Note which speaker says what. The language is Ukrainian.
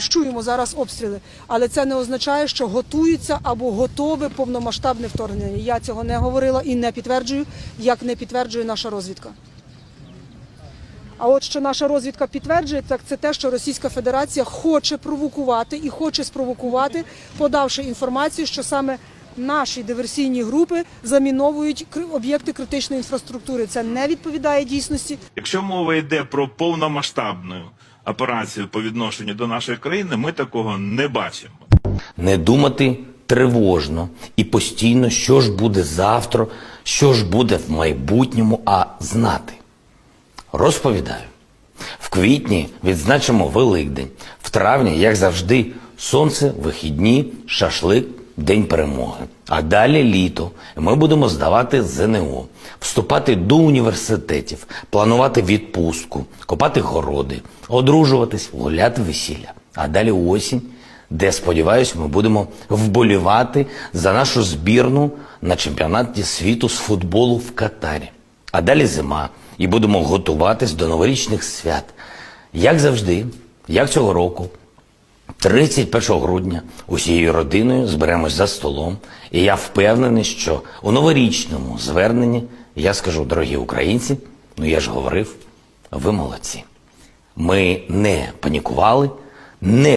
Speaker 1: Чуємо зараз обстріли, але це не означає, що готуються або готове повномасштабне вторгнення. Я цього не говорила і не підтверджую, як не підтверджує наша розвідка. А от що наша розвідка підтверджує, так це те, що Російська Федерація хоче провокувати і хоче спровокувати, подавши інформацію, що саме наші диверсійні групи заміновують об'єкти критичної інфраструктури. Це не відповідає дійсності.
Speaker 2: Якщо мова йде про повномасштабну операцію по відношенню до нашої країни, ми такого не бачимо.
Speaker 3: не думати тривожно і постійно, що ж буде завтра, що ж буде в майбутньому, а знати. Розповідаю. В квітні відзначимо Великдень. В травні, як завжди, сонце, вихідні, шашлик, День перемоги. А далі літо. Ми будемо здавати ЗНО, вступати до університетів, планувати відпустку, копати городи, одружуватись, гуляти весілля. А далі осінь, де, сподіваюсь, ми будемо вболівати за нашу збірну на чемпіонаті світу з футболу в Катарі. А далі зима, і будемо готуватись до новорічних свят. Як завжди, як цього року, 31 грудня усією родиною зберемось за столом, і я впевнений, що у новорічному зверненні я скажу, дорогі українці, ну я ж говорив, ви молодці. Ми не панікували, не